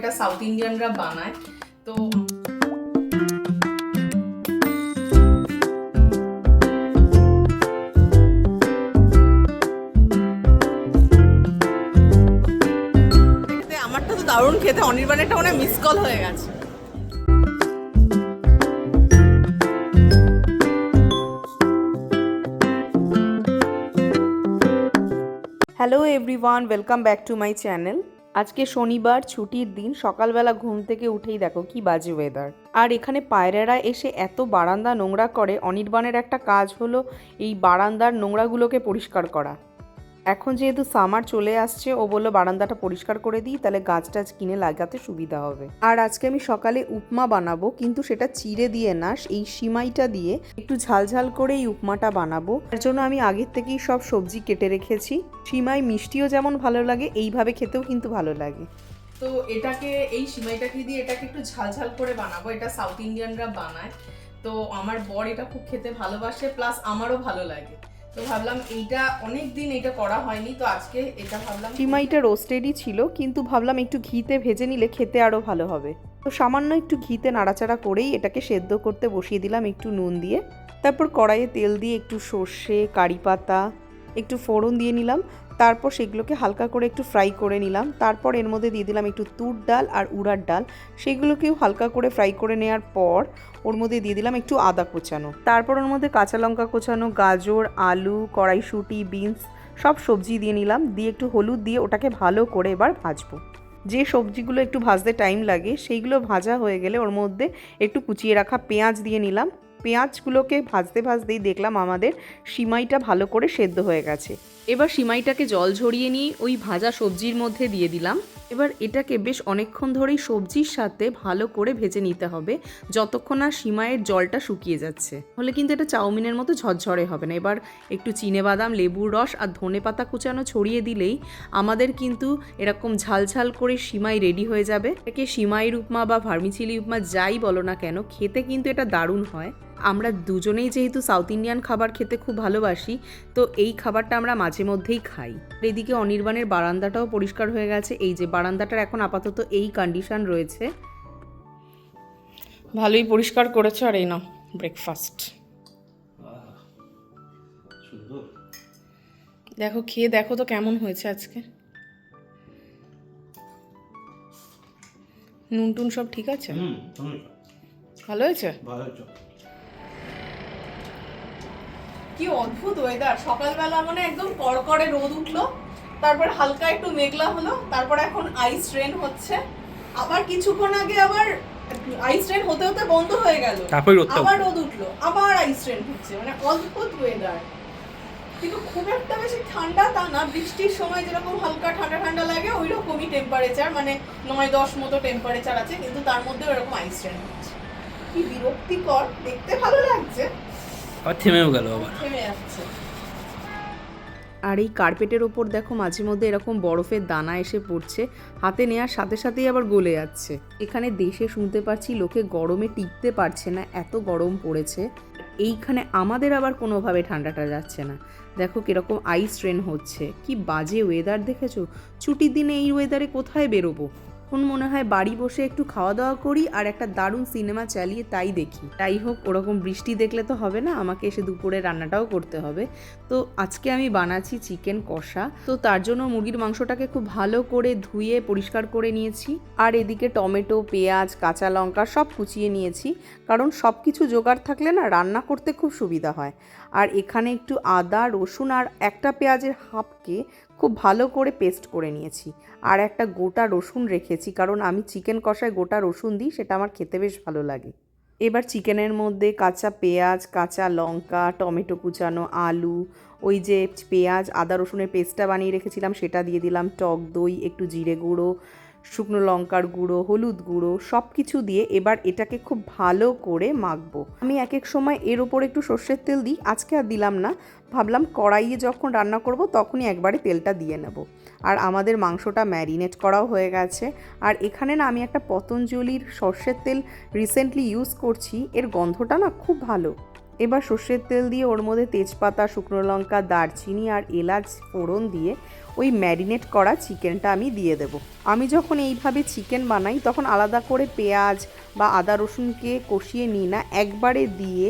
এটা সাউথ ইন্ডিয়ানরা বানায় তো আমারটা তো দারুণ খেতে অনির্বাণেরটা মনে মিস কল হয়ে গেছে। Hello everyone welcome back to my channel আজকে শনিবার ছুটির দিন, সকালবেলা ঘুম থেকে উঠেই দেখো কি বাজে ওয়েদার আর এখানে পায়রারা এসে এত বারান্দা নোংরা করে, অনির্বাণের একটা কাজ হলো এই বারান্দার নোংরাগুলোকে পরিষ্কার করা। এখন যেহেতু সামার চলে আসছে, ও বলল বারান্দাটা পরিষ্কার করে দিই, তাহলে গাছ টাছ কিনে লাগাতে সুবিধা হবে। আর আজকে আমি সকালে উপমা বানাবো, কিন্তু সেটা চিড়ে দিয়ে না, এই সিমাইটা দিয়ে একটু ঝালঝাল করে এই উপমাটা বানাবো। তার জন্য আমি আগের থেকেই সব সবজি কেটে রেখেছি। সিমাই মিষ্টিও যেমন ভালো লাগে, এইভাবে খেতেও কিন্তু ভালো লাগে। তো এটাকে, এই সিমাইটাকে দিয়ে এটাকে একটু ঝালঝাল করে বানাবো, এটা সাউথ ইন্ডিয়ানরা বানায়। তো আমার বর এটা খুব খেতে ভালোবাসে প্লাস আমারও ভালো লাগে। তো ভাবলাম এইটা অনেক দিন এটা করা হয়নি, তো আজকে এটা ভাবলাম সিমাইটা রোস্টেডই ছিল, কিন্তু ভাবলাম একটু ঘিতে ভেজে নিলে খেতে আরও ভালো হবে। তো সামান্য একটু ঘিতে নাড়াচাড়া করেই এটাকে সেদ্ধ করতে বসিয়ে দিলাম একটু নুন দিয়ে। তারপর কড়াইয়ে তেল দিয়ে একটু সর্ষে, কারি পাতা একটু ফোড়ন দিয়ে নিলাম, তারপর সেগুলোকে হালকা করে একটু ফ্রাই করে নিলাম, তারপর এর মধ্যে দিয়ে দিলাম একটু তুর ডাল আর উড়ার ডাল, সেগুলোকেও হালকা করে ফ্রাই করে নেওয়ার পর ওর মধ্যে দিয়ে দিলাম একটু আদা কোচানো। তারপর ওর মধ্যে কাঁচা লঙ্কা কোচানো, গাজর, আলু, কড়াইশুঁটি, বিনস, সব সবজি দিয়ে নিলাম, দিয়ে একটু হলুদ দিয়ে ওটাকে ভালো করে এবার ভাজবো। যে সবজিগুলো একটু ভাজতে টাইম লাগে, সেইগুলো ভাজা হয়ে গেলে ওর মধ্যে একটু কুচিয়ে রাখা পেঁয়াজ দিয়ে নিলাম পেঁয়াজগুলোকে ভাজতে ভাজতেই দেখলাম আমাদের সিমাইটা ভালো করে সেদ্ধ হয়ে গেছে। এবার সিমাইটাকে জল ঝরিয়ে নিয়ে ওই ভাজা সবজির মধ্যে দিয়ে দিলাম। এবার এটাকে বেশ অনেকক্ষণ ধরেই সবজির সাথে ভালো করে ভেজে নিতে হবে, যতক্ষণ না সিমাইয়ের জলটা শুকিয়ে যাচ্ছে। হলে কিন্তু এটা চাউমিনের মতো ঝরঝরে হবে না। এবার একটু চিনে বাদাম লেবুর রস আর ধনে পাতা কুচানো ছড়িয়ে দিলেই আমাদের কিন্তু এরকম ঝালঝাল করে সিমাই রেডি হয়ে যাবে। একে সিমাইয়ের উপমা বা ভার্মিচিলি উপমা যাই বলো না কেন, খেতে কিন্তু এটা দারুণ হয়। আমরা দুজনেই যেহেতু সাউথ ইন্ডিয়ান খাবার খেতে খুব ভালোবাসি তো এই খাবারটা আমরা মাঝে মধ্যেই খাই। এদিকে অনির্বাণের বারান্দাটাও পরিষ্কার হয়ে গেছে। এই যে বারান্দাটার এখন আপাতত এই কন্ডিশন রয়েছে। ভালোই পরিষ্কার করেছ আর এই নাও ব্রেকফাস্ট দেখো খেয়ে দেখো তো কেমন হয়েছে আজকে। নুন টুন সব ঠিক আছে? ভালো হয়েছে? ভালো হয়েছে। কি অদ্ভুত ওয়েদার সকালবেলা মানে একদম কড়কড়ে রোদ উঠল তারপর হালকা একটু মেঘলা হলো তারপর এখন আইস রেন হচ্ছে। আবার কিছুক্ষণ আগে আবার আইস রেন হতে হতে বন্ধ হয়ে গেল। তারপর আবার রোদ উঠল আবার আইস রেন হচ্ছে মানে অদ্ভুত ওয়েদার কিন্তু খুব একটা বেশি ঠান্ডা তা না বৃষ্টির সময় যেরকম হালকা ঠান্ডা ঠান্ডা লাগে ওই রকমই টেম্পারেচার মানে নয় দশ মতো টেম্পারেচার আছে কিন্তু তার মধ্যে ওরকম আইস রেন হচ্ছে। কি বিরক্তিকর দেখতে ভালো লাগছে। আবার থেমেও গেল আবার। আর এই কার্পেটের ওপর দেখো মাঝে মধ্যে এরকম বরফের দানা এসে পড়ছে হাতে নেওয়ার সাথে সাথেই আবার গলে যাচ্ছে। এখানে দেশে শুনতে পাচ্ছি লোকে গরমে টিকতে পারছে না এত গরম পড়েছে। এইখানে আমাদের আবার কোনোভাবে ঠান্ডাটা যাচ্ছে না। দেখো কীরকম আইস ট্রেন হচ্ছে কি বাজে ওয়েদার দেখেছ? ছুটির দিনে এই ওয়েদারে কোথায় বেরোবো? এখন মনে হয় বাড়ি বসে একটু খাওয়া দাওয়া করি আর একটা দারুণ সিনেমা চালিয়ে তাই দেখি। তাই হোক, ওরকম বৃষ্টি দেখলে তো হবে না, আমাকে এসে দুপুরে রান্নাটাও করতে হবে। তো আজকে আমি বানাচ্ছি চিকেন কষা। তো তার জন্য মুরগির মাংসটাকে খুব ভালো করে ধুয়ে পরিষ্কার করে নিয়েছি। আর এদিকে টমেটো, পেঁয়াজ, কাঁচা লঙ্কা সব কুচিয়ে নিয়েছি। কারণ সব কিছু জোগাড় থাকলে না রান্না করতে খুব সুবিধা হয়। আর এখানে একটু আদা, রসুন আর একটা পেঁয়াজের হাফকে খুব ভালো করে পেস্ট করে নিয়েছি। আর একটা গোটা রসুন রেখেছি, কারণ আমি চিকেন কষায় গোটা রসুন দিই, সেটা আমার খেতে বেশ ভালো লাগে। এবার চিকেনের মধ্যে কাঁচা পেঁয়াজ, কাঁচা লঙ্কা, টমেটো কুচানো আলু, ওই যে পেঁয়াজ, আদা রসুনের পেস্টটা বানিয়ে রেখেছিলাম, সেটা দিয়ে দিলাম, টক দই, একটু জিরে গুঁড়ো শুকনো লঙ্কার গুঁড়ো, হলুদ গুঁড়ো সব কিছু দিয়ে এবার এটাকে খুব ভালো করে মাখবো। আমি এক এক সময় এর ওপর একটু সর্ষের তেল দিই, আজকে আর দিলাম না। ভাবলাম কড়াইয়ে যখন রান্না করব তখনই একবারে তেলটা দিয়ে নেব। আর আমাদের মাংসটা ম্যারিনেট করাও হয়ে গেছে। আর এখানে না আমি একটা পতঞ্জলির সর্ষের তেল রিসেন্টলি ইউজ করছি, এর গন্ধটা না খুব ভালো। এবার সর্ষের তেল দিয়ে ওর মধ্যে তেজপাতা, শুকনো লঙ্কা, দারচিনি আর এলাচ ফোড়ন দিয়ে ওই ম্যারিনেট করা চিকেনটা আমি দিয়ে দেব। আমি যখন এইভাবে চিকেন বানাই, তখন আলাদা করে পেঁয়াজ বা আদা রসুনকে কষিয়ে নিই না, একবারে দিয়ে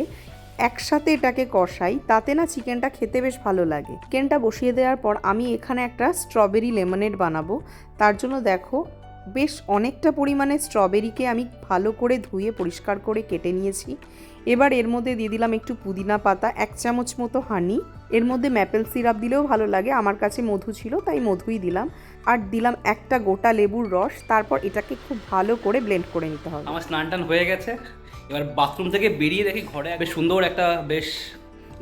একসাথে এটাকে কষাই, তাতে না চিকেনটা খেতে বেশ ভালো লাগে। চিকেনটা বসিয়ে দেওয়ার পর আমি এখানে একটা স্ট্রবেরি লেমনেড বানাবো। তার জন্য দেখো, বেশ অনেকটা পরিমাণে স্ট্রবেরিকে আমি ভালো করে ধুয়ে পরিষ্কার করে কেটে নিয়েছি। এবার এর মধ্যে দিয়ে দিলাম একটু পুদিনা পাতা, এক চামচ মতো হানি এর মধ্যে ম্যাপেল সিরাপ দিলেও ভালো লাগে। আমার কাছে মধু ছিল তাই মধুই দিলাম। আর দিলাম একটা গোটা লেবুর রস তারপর এটাকে খুব ভালো করে ব্লেন্ড করে নিতে হবে। আমার স্নান টান হয়ে গেছে। এবার বাথরুম থেকে বেরিয়ে দেখি ঘরে বেশ সুন্দর একটা বেশ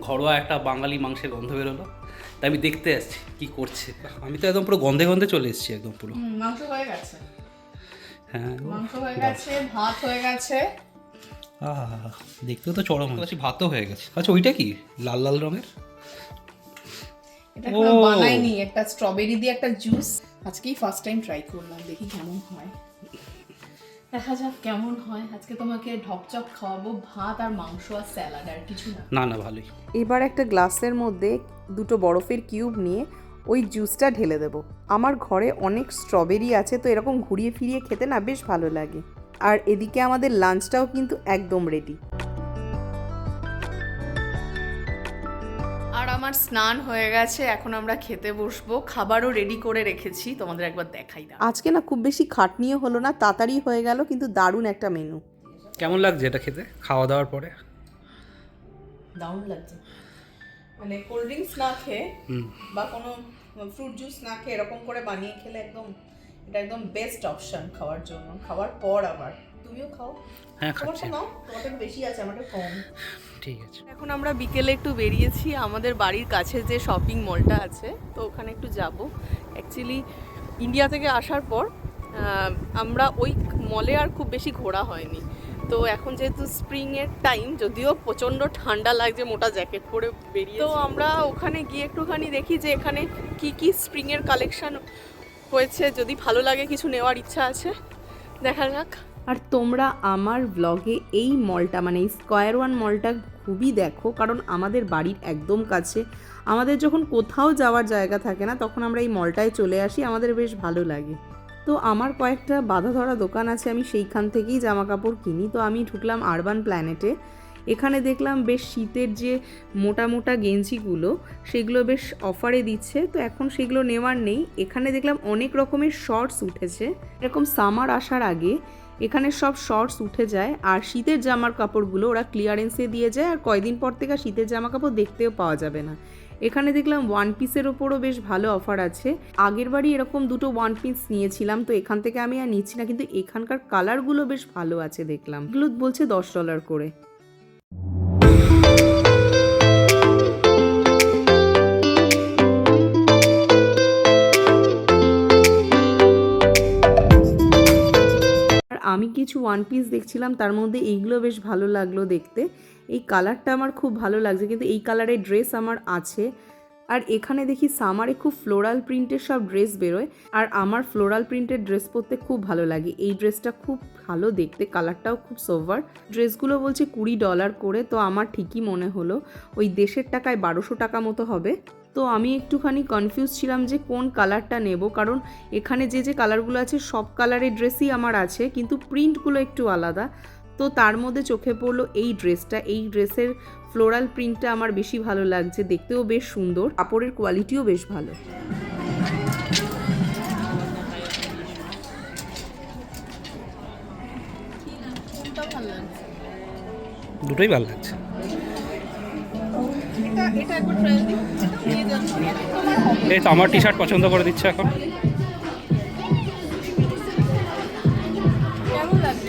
ঘরোয়া একটা বাঙালি মাংসের গন্ধ বেরোলো। তাই আমি দেখতে আসছি কি করছে। আমি তো একদম পুরো গন্ধে গন্ধে চলে এসেছি একদম পুরো। মাংস হয়ে গেছে। হ্যাঁ মাংস হয়ে গেছে ভাত হয়ে গেছে। আহ, দেখতেও তো চরম হচ্ছে ভাতও হয়ে গেছে। আচ্ছা ওইটা কি? লাল লাল রঙের? এটা। বানাইনি একটা স্ট্রবেরি দিয়ে একটা জুস আজকেই ফার্স্ট টাইম ট্রাই করলাম দেখি কেমন হয়। দেখা যাক কেমন হয়। আজকে তোমাকে ঢকচক খাওয়াবো ভাত আর মাংস আর স্যালাড আর কিছু না। না না ভালোই। এবার একটা গ্লাসের মধ্যে দুটো বরফের কিউব নিয়ে ওই জুসটা ঢেলে দেব। আমার ঘরে অনেক স্ট্রবেরি আছে তো এরকম ঘুরিয়ে ফিরিয়ে খেতে না বেশ ভালো লাগে। আর এদিকে আমাদের লাঞ্চটাও কিন্তু একদম রেডি আর আমার স্নান হয়ে গেছে এখন আমরা খেতে বসবো। খাবারও রেডি করে রেখেছি তোমাদের একবার দেখাই দাও। আজকে না খুব বেশি খাটনিও হলো না তাড়াতাড়ি হয়ে গেল কিন্তু দারুণ একটা মেনু কেমন লাগছে এটা খেতে? খাওয়া দাওয়ার পরে? দারুণ লাগছে। মানে কোল্ড ড্রিঙ্কস না খেয়ে বা কোনো ফ্রুট জুস না খেয়ে এরকম করে বানিয়ে খেলে একদম এটা একদম বেস্ট অপশন খাওয়ার জন্য খাওয়ার পর আবার। তুমিও খাও। হ্যাঁ খাচ্ছি। নাও বেশি আছে আমারটা কম। ঠিক আছে। এখন আমরা বিকেলে একটু বেরিয়েছি আমাদের বাড়ির কাছে যে শপিং মলটা আছে তো ওখানে একটু যাব। অ্যাকচুয়ালি ইন্ডিয়া থেকে আসার পর আমরা ওই মলে আর খুব বেশি ঘোরা হয়নি। তো এখন যেহেতু স্প্রিংয়ের টাইম যদিও প্রচণ্ড ঠান্ডা লাগছে মোটা জ্যাকেট পরে বেরিয়ে তো আমরা ওখানে গিয়ে একটুখানি দেখি যে এখানে কি কি স্প্রিংয়ের কালেকশন হয়েছে, যদি ভালো লাগে কিছু নেওয়ার ইচ্ছা আছে দেখা যাক আর তোমরা আমার ব্লগে এই মলটা মানে এই স্কোয়ার ওয়ান মলটা খুবই দেখো, কারণ আমাদের বাড়ির একদম কাছে। আমাদের যখন কোথাও যাওয়ার জায়গা থাকে না, তখন আমরা এই মলটায় চলে আসি, আমাদের বেশ ভালো লাগে। তো আমার কয়েকটা বাধা ধরা দোকান আছে, আমি সেইখান থেকেই জামা কাপড় কিনি। তো আমি ঢুকলাম আরবান প্ল্যানেটে এখানে দেখলাম বেশ শীতের যে মোটা মোটা গেঞ্জিগুলো, সেগুলো বেশ অফারে দিচ্ছে। তো এখন সেগুলো নেওয়ার নেই। এখানে দেখলাম অনেক রকমের শর্টস উঠেছে। এরকম সামার আসার আগে এখানে সব শর্টস উঠে যায়। আর শীতের জামার কাপড়গুলো ওরা ক্লিয়ারেন্সে দিয়ে যায়। আর কয়দিন পর থেকে শীতের জামা কাপড় দেখতেও পাওয়া যাবে না। এখানে দেখলাম ওয়ান পিসের ওপরও বেশ ভালো অফার আছে। আগের বারই এরকম দুটো ওয়ান পিস নিয়েছিলাম। তো এখান থেকে আমি আর নিচ্ছি না। কিন্তু এখানকার কালারগুলো বেশ ভালো আছে দেখলাম। এগুলো বলছে দশ ডলার করে। আমি কিছু ওয়ান পিস দেখছিলাম, তার মধ্যে এইগুলো বেশ ভালো লাগল দেখতে। এই কালারটা আমার খুব ভালো লাগছে, কিন্তু এই কালারের ড্রেস আমার আছে। আর এখানে দেখি সামারে খুব ফ্লোরাল প্রিন্টের সব ড্রেস বেরোয়, আর আমার ফ্লোরাল প্রিন্টের ড্রেস পরতে খুব ভালো লাগে। এই ড্রেসটা খুব ভালো দেখতে, কালারটাও খুব সোভার। ড্রেসগুলো বলছে কুড়ি ডলার করে, তো আমার ঠিকই মনে হলো। ওই দেশের টাকায় বারোশো টাকা মতো হবে। তো আমি একটুখানি কনফিউজ ছিলাম যে কোন কালারটা নেব, কারণ এখানে যে যে কালারগুলো আছে সব কালারের ড্রেসই আমার আছে, কিন্তু প্রিন্টগুলো একটু আলাদা। তো তার মধ্যে চোখে পড়ল এই ড্রেসটা। এই ড্রেসের ফ্লোরাল প্রিন্টটা আমার বেশি ভালো লাগছে। দেখতেও বেশ সুন্দর কাপড়ের কোয়ালিটিও বেশ ভালো। দুটোই ভালো লাগছে। এই তো আমার টি শার্ট পছন্দ করে দিচ্ছে এখন।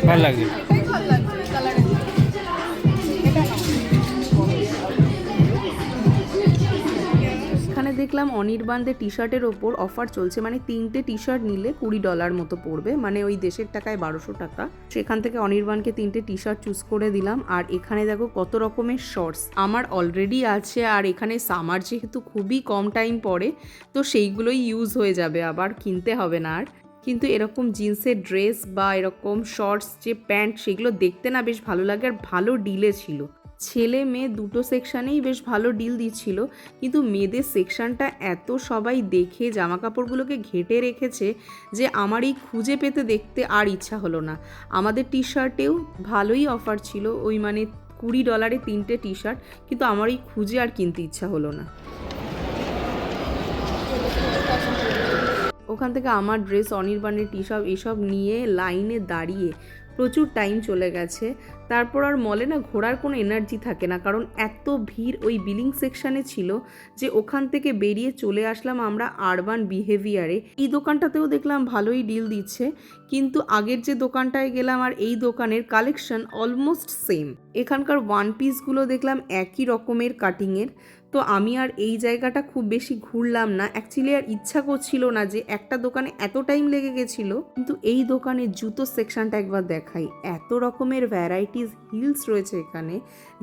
ভালো লাগছে। দেখলাম অনির্বাণদের টি শার্টের ওপর অফার চলছে মানে তিনটে টি শার্ট নিলে কুড়ি ডলার মতো পড়বে মানে ওই দেশের টাকায় বারোশো টাকা। সেখান থেকে অনির্বাণকে তিনটে টি শার্ট চুজ করে দিলাম, আর এখানে দেখো কত রকমের শর্টস আমার অলরেডি আছে, আর এখানে সামার যেহেতু খুবই কম টাইম পড়ে, তো সেইগুলোই ইউজ হয়ে যাবে, আবার কিনতে হবে না আর। কিন্তু এরকম জিন্সের ড্রেস বা এরকম শর্টস যে প্যান্ট সেগুলো দেখতে না বেশ ভালো লাগে, আর ভালো ডিলে ছিল। ছেলে মেয়ে দুটো সেকশানেই বেশ ভালো ডিল দিচ্ছিল, কিন্তু মেয়েদের সেকশনটা এত সবাই দেখে জামা কাপড়গুলোকে ঘেটে রেখেছে যে আমার এই খুঁজে পেতে দেখতে আর ইচ্ছা হলো না। আমাদের টি শার্টেও ভালোই অফার ছিল, ওই মানে কুড়ি ডলারে তিনটে টি শার্ট কিন্তু আমার এই খুঁজে আর কিনতে ইচ্ছা হলো না। ওখান থেকে আমার ড্রেস অনির্বাণের টি শার্ট এসব নিয়ে লাইনে দাঁড়িয়ে প্রচুর টাইম চলে গেছে। তারপর আর মলে না ঘোরার কোনো এনার্জি থাকে না, কারণ এত ভিড় ওই বিলিং সেকশানে ছিল যে ওখান থেকে বেরিয়ে চলে আসলাম আমরা আরবান বিহেভিয়ারে এই দোকানটাতেও দেখলাম ভালোই ডিল দিচ্ছে, কিন্তু আগের যে দোকানটায় গেলাম আর এই দোকানের কালেকশন অলমোস্ট সেম এখানকার ওয়ান পিসগুলো দেখলাম একই রকমের কাটিংয়ের তো আমি আর এই জায়গাটা খুব বেশি ঘুরলাম না। অ্যাকচুয়ালি আর ইচ্ছা করছিল না যে একটা দোকানে এত টাইম লেগে গেছিল, কিন্তু এই দোকানে জুতো সেকশনটা একবার দেখাই, এত রকমের ভ্যারাইটিস হিলস রয়েছে এখানে,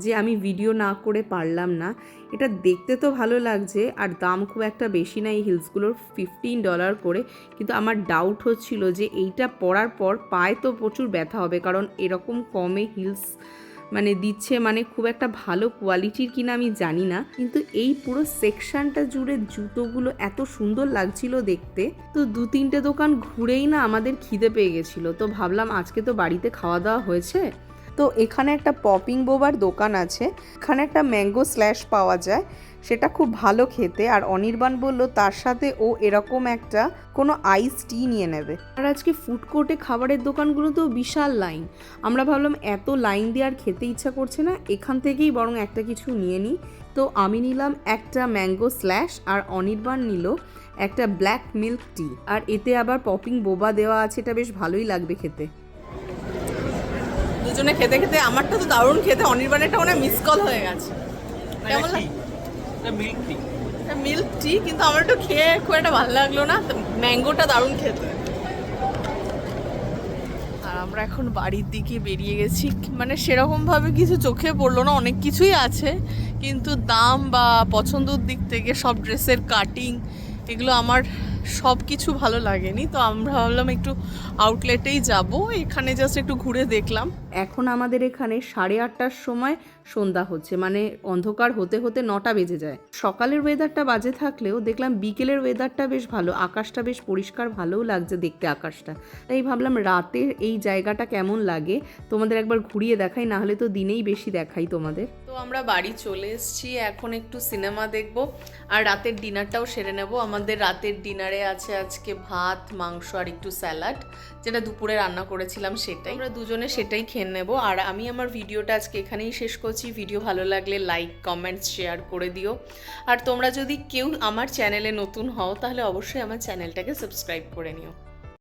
যে আমি ভিডিও না করে পারলাম না। এটা দেখতে তো ভালো লাগছে, আর দাম খুব একটা বেশি না এই হিলসগুলোর ফিফটিন ডলার করে। কিন্তু আমার ডাউট হচ্ছিল যে এইটা পরার পর পায়ে তো প্রচুর ব্যথা হবে, কারণ এরকম কমে হিলস মানে দিচ্ছে মানে খুব একটা ভালো কোয়ালিটির কিনা আমি জানি না। কিন্তু এই পুরো সেকশনটা জুড়ে জুতোগুলো এত সুন্দর লাগছিল দেখতে। তো দু তিনটে দোকান ঘুরেই না আমাদের খিদে পেয়ে গেছিল। তো ভাবলাম আজকে তো বাড়িতে খাওয়া দাওয়া হয়েছে। তো এখানে একটা পপিং বোবার দোকান আছে। এখানে একটা ম্যাঙ্গো স্ল্যাশ পাওয়া যায়। সেটা খুব ভালো খেতে। আর অনির্বাণ বলল, তার সাথে ও এরকম একটা কোনো আইস টি নিয়ে নেবে। আর আজকে ফুড কোর্টে খাবারের দোকানগুলোতেও বিশাল লাইন আমরা ভাবলাম, এত লাইন দিয়ে আর খেতে ইচ্ছা করছে না। এখান থেকেই বরং একটা কিছু নিয়ে নিই। তো আমি নিলাম একটা ম্যাঙ্গো স্ল্যাশ আর অনির্বাণ নিল একটা ব্ল্যাক মিল্ক টি আর এতে আবার পপিং বোবা দেওয়া আছে। এটা বেশ ভালোই লাগবে খেতে। দুজনে খেতে খেতে আমারটা তো দারুণ খেতে অনির্বাণেরটা মনে মিস কল হয়ে গেছে। কেমন লাগ- মিল্ক টি মিল্ক টি কিন্তু আমার একটু খেয়ে খুব একটা ভালো লাগল না ম্যাঙ্গোটা দারুণ খেতে। আর আমরা এখন বাড়ির দিকে বেরিয়ে গেছি মানে সেরকমভাবে কিছু চোখে পড়ল না অনেক কিছুই আছে কিন্তু দাম বা পছন্দর দিক থেকে সব ড্রেসের কাটিং এগুলো আমার সব কিছু ভালো লাগেনি, তো আমরা ভাবলাম একটু আউটলেটেই যাব, এখানে জাস্ট একটু ঘুরে দেখলাম। এখন আমাদের এখানে সাড়ে আটটার সময় সন্ধ্যা হচ্ছে মানে অন্ধকার হতে হতে নটা বেজে যায়। সকালের ওয়েদারটা বাজে থাকলেও দেখলাম বিকেলের ওয়েদারটা বেশ ভালো, আকাশটা বেশ পরিষ্কার, ভালোও লাগছে দেখতে আকাশটা। তাই ভাবলাম রাতের এই জায়গাটা কেমন লাগে, তোমাদের একবার ঘুরিয়ে দেখাই না হলে তো দিনেই বেশি দেখাই তোমাদের। তো আমরা বাড়ি চলে এসেছি, এখন একটু সিনেমা দেখব, আর রাতের ডিনারটাও সেরে নেব। আমাদের রাতের ডিনারে আছে আজকে ভাত, মাংস আর একটু স্যালাড যেটা দুপুরে রান্না করেছিলাম সেটাই। আমরা দুজনে সেটাই খেয়ে নেব। আর আমি আমার ভিডিওটা আজকে এখানেই শেষ করছি ভিডিও ভালো লাগলে লাইক কমেন্টস শেয়ার করে দিও। আর তোমরা যদি কেউ আমার চ্যানেলে নতুন হও, তাহলে অবশ্যই আমার চ্যানেলটাকে সাবস্ক্রাইব করে নিও।